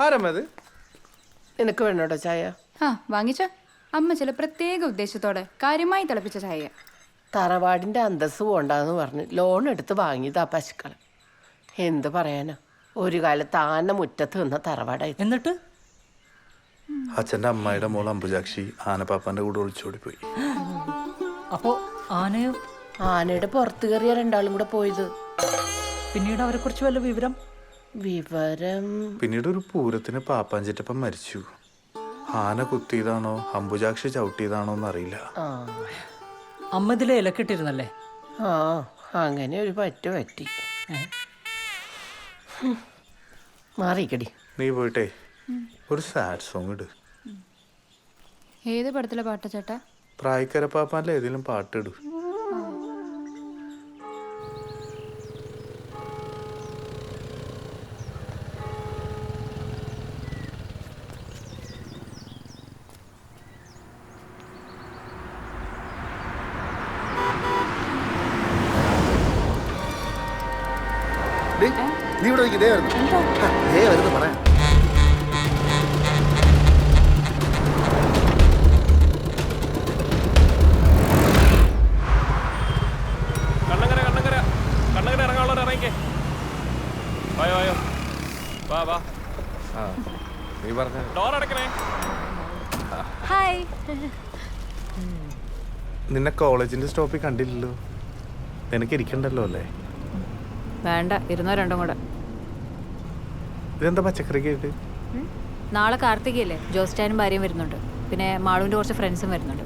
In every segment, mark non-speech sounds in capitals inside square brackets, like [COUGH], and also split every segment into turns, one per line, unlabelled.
ആരമ്മത്?
നിനക്ക് വേണോട്ടോ ചായ.
ആ വാങ്ങിച്ചോ. അമ്മ ചില പ്രത്യേക ഉദ്ദേശത്തോടെ കാര്യമായി തിളപ്പിച്ച ചായ
തറവാടിന്റെ അന്തസ് പോണ്ടെന്ന് പറഞ്ഞ് ലോൺ എടുത്ത് വാങ്ങിയതാ പശുക്കൾ എന്ത് പറയാനോ? ഒരു കാലത്ത് ആന മുറ്റത്ത് നിന്ന തറവാടായി.
എന്നിട്ട്?
അച്ഛന്റെ അമ്മയുടെ മോൾ അമ്പുജാക്ഷി ആനപ്പാപ്പാന്റെ കൂടെ ഒളിച്ചോടി പോയി
അപ്പോ ആനയോ?
ആനയുടെ പുറത്ത് കയറിയ രണ്ടാളും കൂടെ പോയത്.
പിന്നീട് അവരെ കുറിച്ച് വല്ല വിവരം?
വിവരം.
പിന്നീട് ഒരു പൂരത്തിന് പാപ്പാഞ്ചിറ്റപ്പം മരിച്ചു. ആന കുത്തിയതാണോ അമ്പുജാക്ഷി ചവിട്ടിയതാണോ എന്നറിയില്ല.
അമ്മതിലെ
അമ്മ ഇതിലെ ഇലക്കിട്ടിരുന്നല്ലേ?
ആ അങ്ങനെ ഒരു പറ്റ പറ്റി. മാറിക്കടി
നീ പോയിട്ടേ ഒരു സാഡ് സോങ് ഇട്.
ഏത് പടത്തിലെ പാട്ട ചേട്ടാ?
പ്രായക്കര പാപ്പാന്റെ ഏതെങ്കിലും പാട്ടിടു
ദേ വരുന്നു പറയാം.
കണ്ണങ്കര കണ്ണങ്കര കണ്ണങ്കര ഇറങ്ങാനുള്ളവർ ഇറങ്ങിക്കേ. വായോ വായോ. വാ വാ.
നീ പറഞ്ഞ.
ഡോർ അടക്കണേ
ഹായ്
നിന്നെ കോളേജിന്റെ സ്റ്റോപ്പിൽ കണ്ടില്ലല്ലോ. നിനക്ക് ഇരിക്കണ്ടല്ലോ അല്ലേ?
വേണ്ട ഇരുന്നോ രണ്ടും കൂടെ.
ഇതെന്താ പച്ചക്കറിക്ക് ആയിട്ട്
നാളെ കാർത്തികയല്ലേ? ജോസ്റ്റാനും ഭാര്യയും വരുന്നുണ്ട്. പിന്നെ മാളുവിന്റെ കുറച്ച് ഫ്രണ്ട്സും വരുന്നുണ്ട്.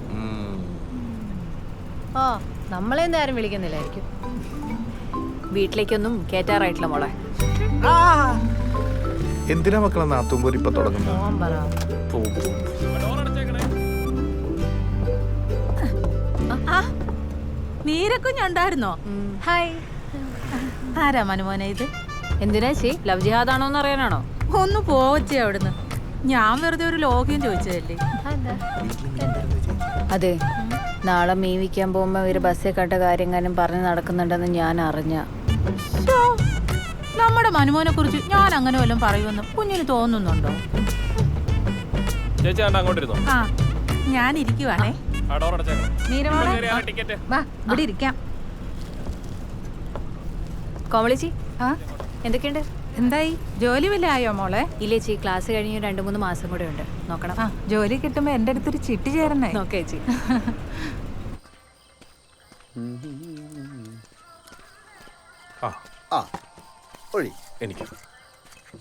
ഓ നമ്മളെന്താ ആരും വിളിക്കുന്നില്ലായിരിക്കും.
വീട്ടിലേക്കൊന്നും കേറ്റാറായിട്ടില്ല മോളെ.
എന്തിനാ മക്കളെ നാത്തുമ്പോൾ ഇപ്പൊ തുടങ്ങുന്നത്?
പോവാൻ പറ.
പോ, പോ.
ഡോർ അടച്ചേക്കണേ
നീരക്കുഞ്ഞുണ്ടായിരുന്നോ ഹായ്. ആരാ മനുമോനെ ഇത്?
എന്തിനാ ചേ ലവ് ജിഹാദാണോ എന്ന് അറിയാനാണോ?
ഒന്ന് പോവച്ചേ അവിടുന്ന്. ഞാൻ വെറുതെ ഒരു ലോഗിൻ ചോദിച്ചതല്ലേ?
അതെ. നാളെ മീൻ വിൽക്കാൻ പോകുമ്പോൾ ഇവർ ബസ്സിൽ കണ്ട കാര്യങ്ങളും പറഞ്ഞ് നടക്കുന്നുണ്ടെന്ന് ഞാൻ അറിഞ്ഞ.
നമ്മുടെ മനുമോനെ കുറിച്ച് ഞാൻ അങ്ങനെ വല്ലതും പറയുമെന്ന് കുഞ്ഞിന് തോന്നുന്നുണ്ടോ?
ചേച്ചി കണ്ട അങ്ങോട്ട് ഇരുന്നോ.
ആ ഞാൻ ഇരിക്കുവാണേ. ഇവിടെ ഇരിക്കാം.
കോമളിച്ചി
ആ?
എന്തൊക്കെയുണ്ട്?
എന്തായി? ജോലി വല്ല ആയോ മോളെ?
ഇല്ലേ ചേച്ചി ക്ലാസ് കഴിഞ്ഞ് രണ്ട് മൂന്ന് മാസം കൂടെ ഉണ്ട്. നോക്കണം.
ആ ജോലി കിട്ടുമ്പോ എന്റെ അടുത്തൊരു ചിട്ടി ചേരണേ
നോക്കേ ചേച്ചി.
ആ.
ആ ഒഴി.
എനിക്ക്.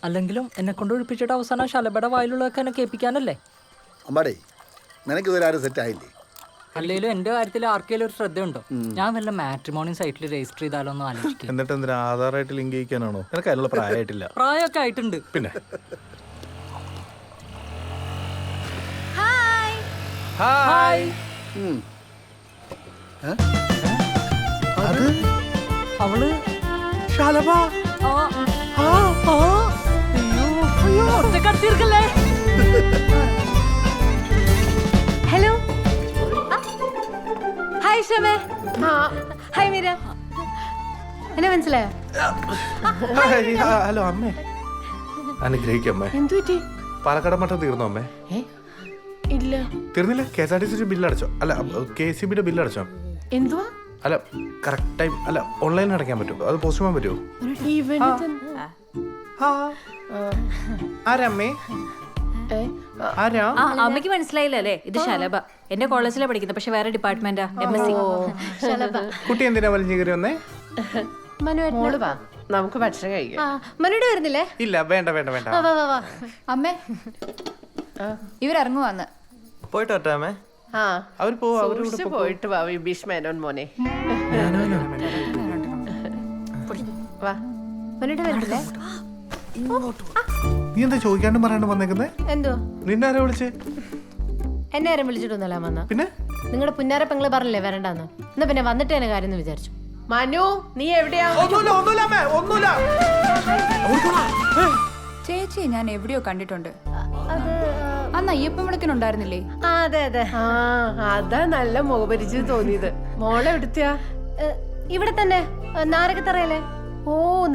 അല്ലെങ്കിലും എന്നെ കൊണ്ട് ഒഴിപ്പിച്ചിട്ട് അവസാനം ശലഭയുടെ വായിലുള്ളതൊക്കെ എന്നെ കേൾപ്പിക്കാനല്ലേ?
അമ്മാടേ നിനക്ക് ഇതുവരെ ആരും സെറ്റ് ആയില്ലേ?
അല്ലെങ്കിലും എന്റെ കാര്യത്തിൽ ആർക്കെങ്കിലും ഒരു ശ്രദ്ധയുണ്ടോ? ഞാൻ വല്ല മാട്രിമോണി സൈറ്റിൽ രജിസ്റ്റർ ചെയ്താലോ എന്ന് ആലോചിക്കും. [LAUGHS]
എന്നിട്ട് എന്തിനാ ആധാറായിട്ട് ലിങ്ക് ചെയ്യിക്കാനാണോ എനിക്ക് അതിനുള്ള പ്രായമായിട്ടില്ല.
പ്രായമൊക്കെ ആയിട്ടുണ്ട്.
പിന്നെ?
ഹായ്
അത്?
അവൾ?
ശാലഭ?
ആ, ആ, ആ. അയ്യോ, അയ്യോ, ഒറ്റക്കടത്തിയിരിക്കല്ലേ? [LAUGHS]
ഹലോ ഹായ് ഷമേ ഹായ് മീര. എന്നെ മനസ്സിലായോ?
ഹലോ അമ്മേ. അനുഗ്രഹിക്കമ്മേ
എന്തു പറ്റി?
പാലക്കാട് മട്ടം തീർന്നോ അമ്മേ?
ഇല്ല.
തീർന്നില്ല? K S R T C bill അടച്ചോ അല്ല കെ സി ബിയുടെ ബില്ല് അടച്ചോ
എന്തുവാ?
അല്ല കറക്റ്റ് ടൈം അല്ല ഓൺലൈനിൽ അടയ്ക്കാൻ പറ്റുമോ? അത് പോസ്റ്റ് ചെയ്യാൻ പറ്റുമോ? ആരമ്മേ ആരാ?
ആ അമ്മയ്ക്ക് മനസ്സിലായില്ല അല്ലേ? ഇത് ശലഭ. എന്റെ കോളേജിലാണ് പഠിക്കുന്നത്. പക്ഷെ വേറെ ഡിപ്പാർട്ട്മെന്റാ എം എസ് സി.
കുട്ടി എന്തിനാ വലിഞ്ഞു കയറി വന്നേ?
മോൾ വാ. നമുക്ക് ഭക്ഷണം കഴിക്കാം.
മനുടെ വരുന്നില്ലേ?
ഇല്ല വേണ്ട വേണ്ട വേണ്ട.
വാ വാ വാ.
അമ്മേ. ഇവരിറങ്ങുവാന്ന്.
പോയിട്ട് അമ്മേ?
ആ.
അവർ പോവാ
പോയിട്ട് വാ വിഭീഷ് മേനോൻ മോനെ. വാ.
മനുടെ വരുന്നില്ലേ?
നീ എന്താ ചോദിക്കാണ്ട് പറയാണ്ട് വന്നേക്കുന്നേ?
എന്തോ
നിന്നെ ആരാ വിളിച്ചേ?
എന്നെ ആരും വിളിച്ചിട്ടൊന്നല്ല വന്ന?
പിന്നെ?
നിങ്ങളുടെ പുന്നാര പെങ്ങൾ പറഞ്ഞില്ലേ വരണ്ടെന്ന്? എന്നാ പിന്നെ വന്നിട്ട് എന്നെ കാര്യം എന്ന് വിചാരിച്ചു.
മനു നീ എവിടെയാ?
ഒന്നുമില്ല ഒന്നുമില്ല അമ്മേ ഒന്നുമില്ല.
ചേച്ചി ഞാൻ എവിടെയോ കണ്ടിട്ടുണ്ട്. അന്ന് അയ്യപ്പൻ വിളക്കിനുണ്ടായിരുന്നില്ലേ?
ആ അതെ അതെ.
ആ അതാ നല്ല മുഖപരിചയം തോന്നിയത്. മോളെ എവിടുത്തെയാ
ഇവിടെ തന്നെ നാരകത്തറയല്ലേ?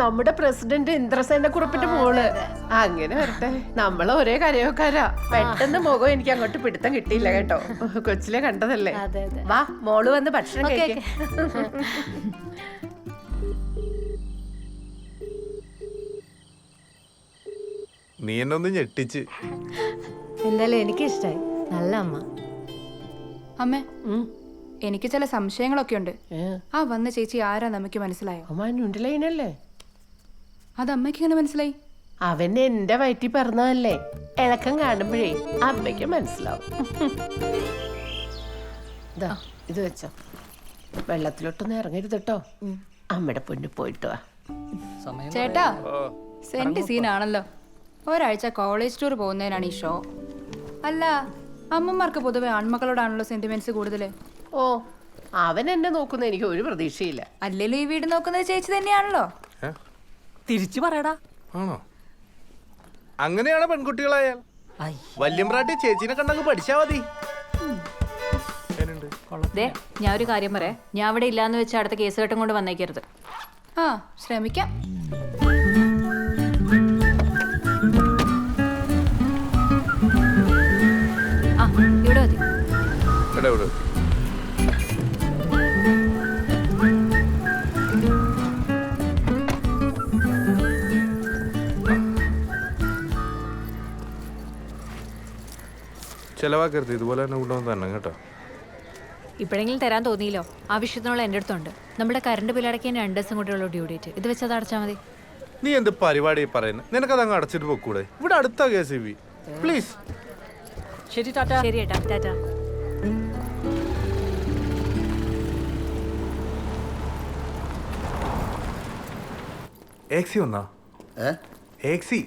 നമ്മുടെ പ്രസിഡന്റ് ഇന്ദ്രസേന കുറിപ്പിന്റെ മോൾ. അങ്ങനെ വരട്ടെ. നമ്മൾ ഒരേ കരയോക്കാരാ. പെട്ടെന്ന് മുഖം എനിക്ക് അങ്ങോട്ട് പിടുത്തം കിട്ടിയില്ല കേട്ടോ. കൊച്ചിലെ കണ്ടതല്ലേ? വാ മോൾ വന്ന് ഭക്ഷണം കഴിക്കേ.
നീ എന്നൊന്ന് ഞെട്ടിച്ച്.
എന്തായാലും എനിക്ക് ഇഷ്ടായി നല്ല അമ്മ.
അമ്മേ എനിക്ക് ചില സംശയങ്ങളൊക്കെ ഉണ്ട്. ആ വന്ന ചേച്ചി ആരാ നമുക്ക് മനസ്സിലായോ?
അമ്മാനുണ്ടല്ലേ
അത് അമ്മയ്ക്ക് ഇങ്ങനെ മനസ്സിലായി?
അവൻ എന്റെ വയറ്റി പറഞ്ഞതല്ലേ? ഇളക്കം കാണുമ്പോഴേ അമ്മയ്ക്ക് മനസ്സിലാവും. ദാ, ഇത് വെച്ചോ. വെള്ളത്തിലോട്ടൊന്നും ഇറങ്ങരുത് കേട്ടോ അമ്മയുടെ പൊന്നു പോയിട്ട് വാ.
ചേട്ടാ സെന്റ് സീനാണല്ലോ ഒരാഴ്ച കോളേജ് ടൂർ പോകുന്നതിനാണ് ഈ ഷോ. അല്ല അമ്മമാർക്ക് പൊതുവെ ആൺമക്കളോടാണല്ലോ സെന്റിമെന്റ്സ് കൂടുതൽ
ഓ അവൻ എന്നെ നോക്കുന്ന എനിക്ക് ഒരു പ്രതീക്ഷയില്ല.
അല്ലല്ലോ ഈ വീട് നോക്കുന്നത് ചേച്ചി തന്നെയാണല്ലോ.
തിരിച്ചു പറയടാ.
ആണോ? അങ്ങനെയാണ് പെൺകുട്ടികളായാൽ? വല്യമ്പ്രാട്ടി ചേച്ചിനെ കണ്ടങ്ങ് പഠിച്ചാ മതി?
ദേ ഞാൻ ഒരു കാര്യം പറയാം. ഞാൻ അവിടെ ഇല്ലാന്ന് വെച്ച് അടുത്ത കേസ് കെട്ടും കൊണ്ട് വന്നേക്കരുത്.
ആ ശ്രമിക്കാം.
ചെലവാക്കരുത്. ഇതുപോലെ തന്നെ കൊണ്ടുവന്ന് തന്നെ കേട്ടോ.
ഇപ്പോഴെങ്കിലും തരാൻ തോന്നിയില്ലോ? ആവശ്യത്തിനുള്ള എന്റെ അടുത്തുണ്ട്. നമ്മുടെ കറണ്ട് ബില്ലടക്കാൻ രണ്ട് ദിവസം കൂടെയുള്ള ഡ്യൂ ഡേറ്റ്. ഇത് വെച്ച് അത് അടച്ചാൽ മതി.
നീ എന്ത് പരിപാടി പറയുന്നത് നിനക്കത് അങ്ങ് അടച്ചിട്ട് പോക്കൂടെ? ഇവിടെ അടുത്ത കെ സി ബി. പ്ലീസ്
ശരി ടാറ്റ.
ശരി ഏട്ടാ. ടാറ്റാ.
ഏക്സി വന്നാ?
ഏ?
ഏക്സി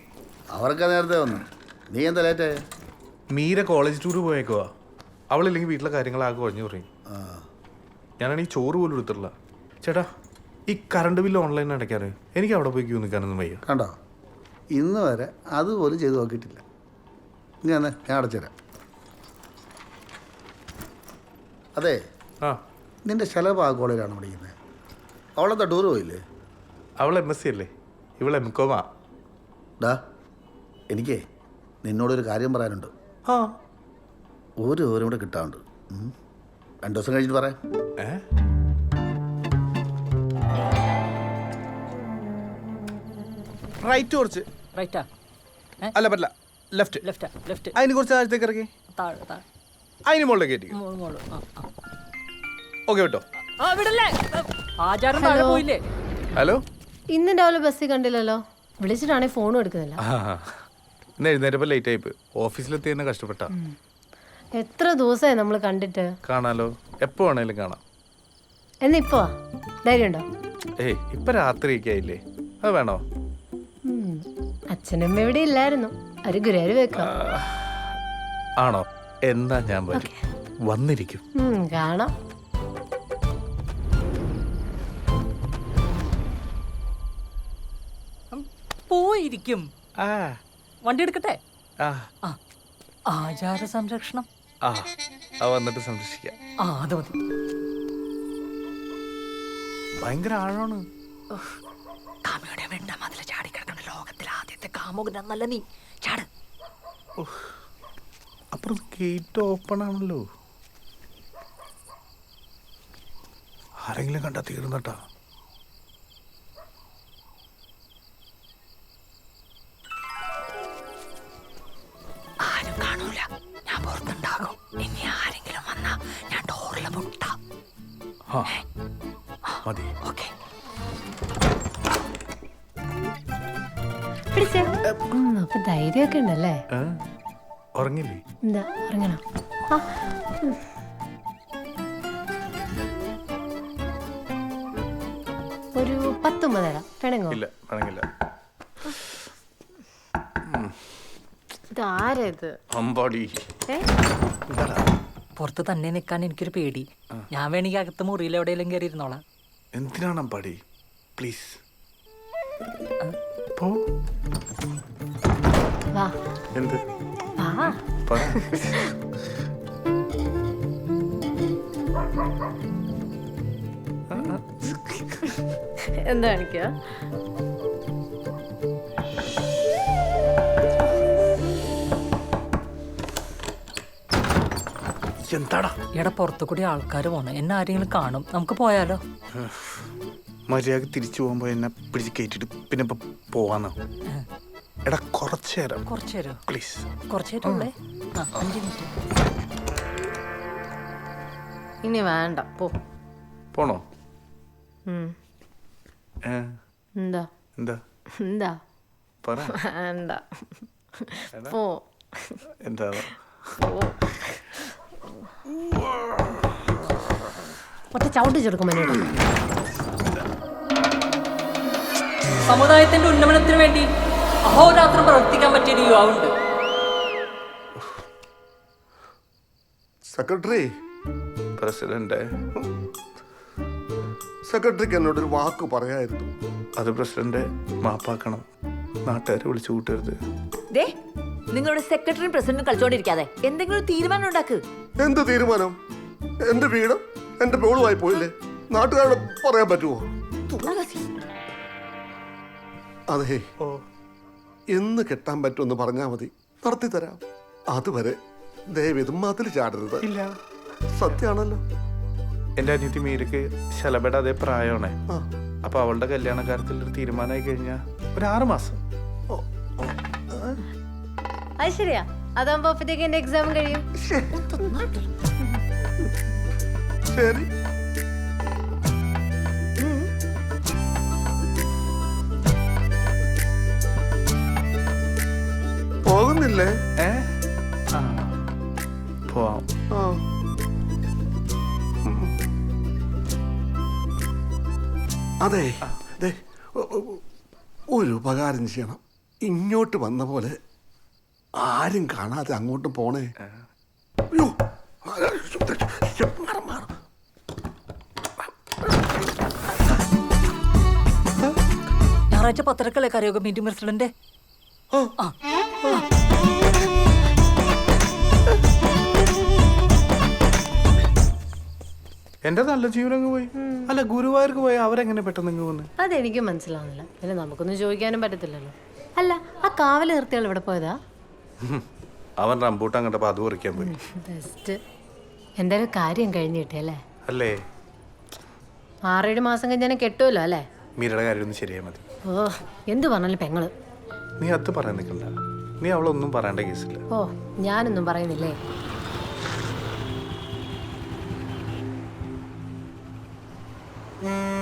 അവർക്ക് നേരത്തെ വന്നു. നീ എന്താ ലേറ്റ്
മീര കോളേജ് ടൂർ പോയേക്കുവാ. അവളില്ലെങ്കിൽ വീട്ടിലെ കാര്യങ്ങളാകെ കുറഞ്ഞു പറയും
ആ.
ഞാനാണെങ്കിൽ ചോറ് പോലും എടുത്തിട്ടില്ല. ചേട്ടാ ഈ കറണ്ട് ബില്ല് ഓൺലൈൻ അടയ്ക്കാറ് എനിക്ക് അവിടെ പോയി ക്യൂ നിൽക്കാനൊന്നും വയ്യ.
കണ്ടോ ഇന്ന് വരെ അതുപോലും ചെയ്തു നോക്കിയിട്ടില്ല. ഞാൻ ഞാൻ അടച്ചുതരാം അതെ
ആ.
നിന്റെ ശലഭ ആ കോളേജിലാണ് പഠിക്കുന്നത്. അവളെന്താ ടൂർ പോയില്ലേ?
അവൾ എം എസ് സി അല്ലേ? ഇവൾ എം കോമാ
ഡാ എനിക്കേ നിന്നോടൊരു കാര്യം പറയാനുണ്ട്.
ആ.
ഒരു ഓരും കൂടെ കിട്ടാണ്ട് രണ്ടു ദിവസം കഴിഞ്ഞിട്ട് പറയാം.
റൈറ്റ് കുറച്ച്.
റൈറ്റാ?
അല്ല പറ്റില്ല. ലെഫ്റ്റ്.
ലെഫ്റ്റാ? ലെഫ്റ്റ്.
അതിന് കുറച്ച് താഴത്തേക്ക് ഇറക്കി.
താഴെ താഴെ.
അതിന് മുകളിലേക്ക് കയറ്റി.
മോൾ മോൾ. ആ ആ.
ഓക്കെ കേട്ടോ
ആ വിടല്ലേ? ആചാരം താഴെ പോയില്ലേ?
ഹലോ?
ഇന്ന് രാവിലെ ബസ്സിൽ കണ്ടില്ലല്ലോ. വിളിച്ചിട്ടാണെങ്കിൽ ഫോണും എടുക്കുന്നില്ല.
ആ ഇന്ന് എഴുന്നേറ്റപ്പോ ലേറ്റ് ആയിപ്പോയി ഓഫീസിലെത്തി തന്നെ കഷ്ടപ്പെട്ട.
എത്ര ദിവസമായി നമ്മൾ കണ്ടിട്ട്?
കാണാലോ. എപ്പോ വേണേലും കാണാം.
എന്നാ ഇപ്പോ വാ. ധൈര്യമുണ്ടോ
ഏയ് ഇപ്പൊ രാത്രിയൊക്കെ ആയില്ലേ? അത് വേണോ?
ഉം. അച്ഛനമ്മ ഇവിടെ ഇല്ലായിരുന്നു. ഒരു ഗുരുവായൂർ വെക്കാം
ആണോ? എന്നാ ഞാൻ വരും. വന്നിരിക്കും.
കാണാം.
പോയിരിക്കും.
ആ.
വണ്ടി എടുക്കട്ടെ?
ആ.
ആചാര സംരക്ഷണം.
ആ വന്നിട്ട് സംരക്ഷിക്കാം.
ആ അത് മതി.
ഭയങ്കര ആഴമാണ്.
കാമയുടെ വെണ്ട മതിൽ ചാടിക്കിടക്കുന്ന ലോകത്തിലെ ആദ്യത്തെ കാമുകൻ നല്ല നീ. ചാട്.
അപ്പുറം ഗേറ്റ് ഓപ്പൺ ആണല്ലോ. ആരെങ്കിലും കണ്ടാ തീർന്നട്ടാ. മതി.
ഓക്കെ.
അപ്പൊ ധൈര്യമൊക്കെ ഉണ്ടല്ലേ?
ഉറങ്ങില്ലേ?
എന്താ ഉറങ്ങണോ. ഒരു പത്ത് തരാം പിണങ്ങോ
ഇല്ല പിണങ്ങില്ല
ഇത് ആരാ ഇത്?
അമ്പാടി.
ഏ?
പുറത്ത് തന്നെ നിൽക്കാൻ എനിക്കൊരു പേടി. ഞാൻ വേണമെങ്കിൽ അകത്ത് മുറിയിൽ എവിടെയെങ്കിലും കയറി ഇരുന്നോളാം.
എന്തിനാണ് പടി പ്ലീസ്. പോ.
വാ.
എന്ത്?
വാ.
പറ
എന്താ കാണിക്കുക
എന്താടാ
എടാ പുറത്തു കൂടി ആൾക്കാർ പോണേ എന്നെ ആരെങ്കിലും കാണും. നമുക്ക് പോയാലോ?
മര്യാദ തിരിച്ചു പോകുമ്പോ എന്നെ പിടിച്ച് കയറ്റിട്ട് പിന്നെ ഇപ്പൊ പോവാന്ന്. എടാ കുറച്ചു നേരം.
കുറച്ചു നേരം?
പ്ലീസ്.
കുറച്ചു ആ അഞ്ച് മിനിറ്റ്.
ഇനി വേണ്ട പോ.
പോണോ?
ഉം.
ഏ,
എന്താ?
എന്താ?
എന്താ?
പറ.
വേണ്ട. പോ.
എന്താ?
ഒറ്റ ചവിട്ടി ചെറുക്കും മനുവേട്ടാ
സമുദായത്തിന്റെ ഉന്നമനത്തിന് വേണ്ടി അഹോരാത്രം പ്രവർത്തിക്കാൻ പറ്റിയ ഒരു യുവാവുണ്ട്.
സെക്രട്ടറി.
പ്രസിഡന്റ്.
സെക്രട്ടറിക്ക് എന്നോടൊരു വാക്ക് പറയായിരുന്നു.
അത് പ്രസിഡന്റ് മാപ്പാക്കണം. നാട്ടുകാരെ വിളിച്ചു കൂട്ടരുത്.
ദേ നിങ്ങളുടെ സെക്രട്ടറിയും പ്രസിഡന്റും കളിച്ചോണ്ടിരിക്കാതെ എന്തെങ്കിലും ഒരു തീരുമാനം ഉണ്ടാക്ക്.
എന്ത് തീരുമാനം? എന്റെ വീട് എന്റെ പേളുമായി പോയില്ലേ? നാട്ടുകാരോട് പറയാൻ പറ്റുമോ? അതെ. എന്ന് കെട്ടാൻ പറ്റുമെന്ന് പറഞ്ഞാ മതി. നടത്തി തരാം. അതുവരെ ദയവിത് മതിൽ ചാടരുത്.
ഇല്ല.
സത്യാണല്ലോ.
എന്റെ അനിയത്തി മീരക്ക് ശലഭയുടെ അതേ പ്രായമാണേ അപ്പൊ അവളുടെ കല്യാണ കാര്യത്തിൽ ഒരു തീരുമാനമായി കഴിഞ്ഞാൽ ഒരു ആറ് മാസം
അത് ശരിയാ. അതാകുമ്പോ അപ്പത്തേക്ക് എന്റെ എക്സാം കഴിയും.
ശരി. പോകുന്നില്ലേ?
ഏ? ആ പോവാം.
അതെ. അതെ ഒരു ഉപകാരം ചെയ്യണം. ഇങ്ങോട്ട് വന്ന പോലെ ആരും കാണാതെ അങ്ങോട്ട് പോണേ. അയ്യോ. മാറ്, മാറ്.
ഞായറാഴ്ച പത്രക്കല്ലേ കരയോഗ മീറ്റിംഗ് പ്രസിഡന്റ് ആ.
എന്റെ നല്ല ജീവനങ്ങ് പോയി. അല്ല ഗുരുവായൂർക്ക് പോയി അവരെങ്ങനെ പെട്ടെന്ന് ഇങ്ങ് വന്ന്?
അതെനിക്ക് മനസ്സിലാവുന്നില്ല. പിന്നെ നമുക്കൊന്നും ചോദിക്കാനും പറ്റത്തില്ലല്ലോ. അല്ല ആ കാവൽ നിർത്തിയാൾ ഇവിടെ പോയതാ?
അവൻ റംബൂട്ടാൻ കണ്ടപ്പോ അത് പറിക്കാൻ പോയി.
ബെസ്റ്റ് എന്തായാലും കാര്യം കഴിഞ്ഞു കിട്ടിയല്ലേ
അല്ലേ?
ആറേഴ് മാസം കഴിഞ്ഞാൽ കെട്ടുമല്ലോ അല്ലേ?
മീരയുടെ കാര്യം ഒന്ന് ശരിയാ മതി.
ഓ എന്ത് പറഞ്ഞാലും പെങ്ങൾ?
നീ അത് പറയാൻ നിൽക്കണ്ട നീ അവളൊന്നും പറയേണ്ട കേസില്ല.
ഓ ഞാനൊന്നും പറയുന്നില്ലേ? Mm-hmm.